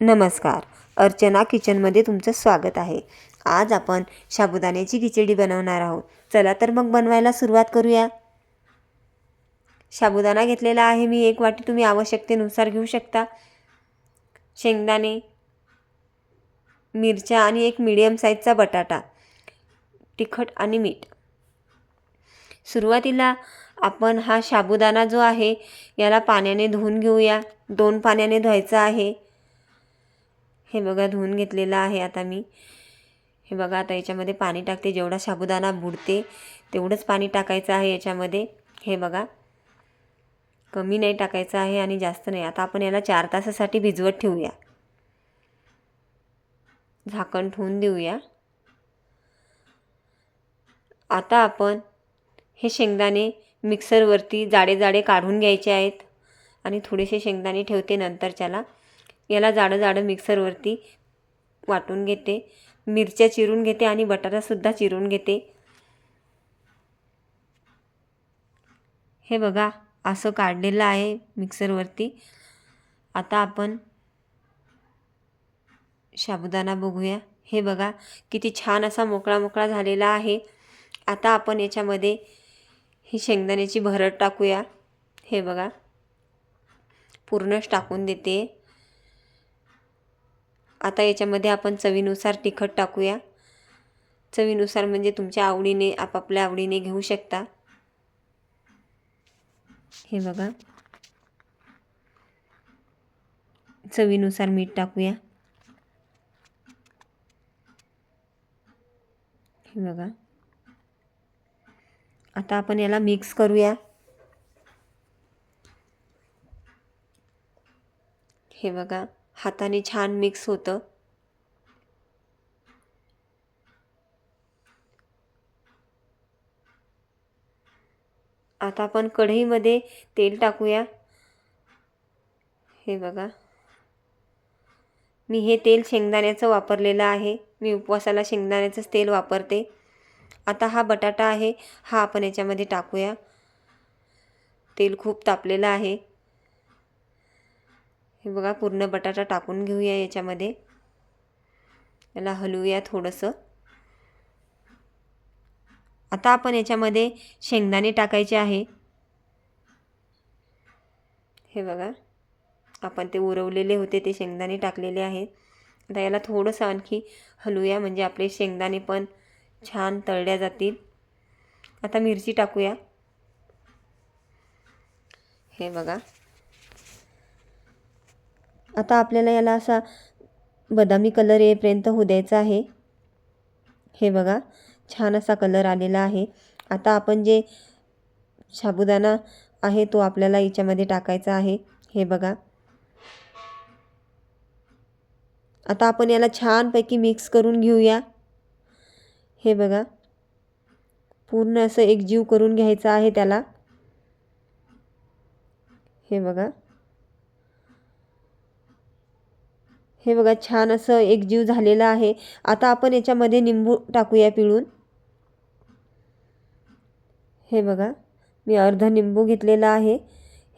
नमस्कार. अर्चना किचनमध्ये तुमचं स्वागत आहे. आज आपण साबुदाण्याची खिचडी बनवणार आहोत. चला तर मग बनवायला सुरुवात करूया. साबुदाणा घेतलेला आहे मी. एक वाटी तुम्ही आवश्यकतेनुसार घेऊ शकता. शेंगदाणे मिरच्या आणि एक मिडियम साईजचा बटाटा तिखट आणि मीठ. सुरुवातीला आपण हा साबुदाणा जो आहे याला पाण्याने धुवून घेऊया. दोन पाण्याने धुवायचा आहे. हे बघा धुवून घेतलेलं आहे आता मी. हे बघा आता याच्यामध्ये पाणी टाकते. जेवढा साबुदाणा बुडते तेवढंच पाणी टाकायचं आहे याच्यामध्ये. हे बघा कमी नाही टाकायचं आहे आणि जास्त नाही. आता आपण याला चार तासासाठी भिजवत ठेवूया. झाकण ठेवून देऊया. आता आपण हे शेंगदाणे मिक्सरवरती जाडे जाडे काढून घ्यायचे आहेत. आणि थोडेसे शेंगदाणे ठेवते नंतरच्याला. याला जाडं जाडं मिक्सरवरती वाटून घेते. मिरच्या चिरून घेते आणि बटाटासुद्धा चिरून घेते. हे बघा असं काढलेलं आहे मिक्सरवरती. आता आपण साबुदाणा बघूया. हे बघा किती छान असा मोकळा मोकळा झालेला आहे. आता आपण याच्यामध्ये ही शेंगदाण्याची भरड टाकूया. हे बघा पूर्णच टाकून देते. आता याच्यामध्ये आपण चवीनुसार तिखट टाकूया. चवीनुसार म्हणजे तुमच्या आवडीने आपापल्या आवडीने घेऊ शकता. हे बघा. चवीनुसार मीठ टाकूया. हे बघा. आता आपण याला मिक्स करूया. हे बघा. हाताने छान मिक्स होतं. आता आपण कढईमध्ये तेल टाकूया. हे बघा. मी हे तेल शेंगदाण्याचं वापरलेलं आहे. मी उपवासाला शेंगदाण्याचंच तेल वापरते. आता हा बटाटा आहे हा आपण याच्यामध्ये टाकूया. तेल खूप तापलेलं आहे. हे बघा पूर्ण बटाटा टाकून घेऊया याच्यामध्ये. याला हलवूया थोडंसं. आता आपण याच्यामध्ये शेंगदाणे टाकायचे आहे. हे बघा आपण ते उरवलेले होते ते शेंगदाणे टाकलेले आहेत. आता याला थोडंसं आणखी हलवूया म्हणजे आपले शेंगदाणे पण छान तळल्या जातील. आता मिरची टाकूया. हे बघा आता आपल्याला याला असा बदामी कलर येईपर्यंत होऊ द्यायचा आहे. हे बघा छान असा कलर आलेला आहे. आता आपण जे साबुदाणा आहे तो आपल्याला याच्यामध्ये टाकायचा आहे. हे बघा. आता आपण याला छानपैकी मिक्स करून घेऊया. हे बघा. पूर्ण असं एकजीव करून घ्यायचं आहे त्याला. हे बघा. हे बघा छान असं एकजीव झालेलं आहे. आता आपण याच्यामध्ये निंबू टाकूया पिळून. हे बघा मी अर्धा निंबू घेतलेला आहे.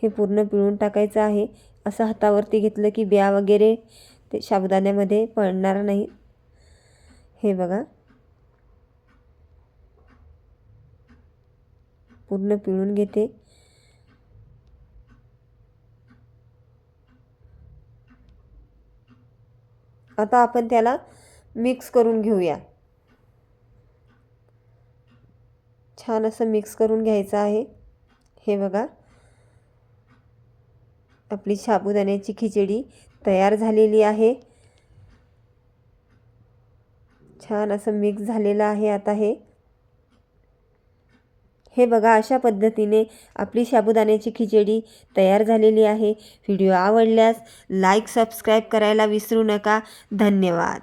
हे पूर्ण पिळून टाकायचं आहे. असं हातावरती घेतलं की ब्या वगैरे ते साबुदाण्यामध्ये पडणार नाही. हे बघा. पूर्ण पिळून घेते. आता आपण त्याला मिक्स करून घेऊया. छान असं मिक्स करून घ्यायचं आहे. हे बघा. आपली साबुदाण्याची खिचडी तयार झालेली आहे. छान असं मिक्स झालेलं आहे आता हे. हे बघा अशा पद्धतीने आपली साबुदाण्याची खिचडी तयार झालेली आहे. व्हिडिओ आवडल्यास लाईक सबस्क्राईब करायला विसरू नका. धन्यवाद.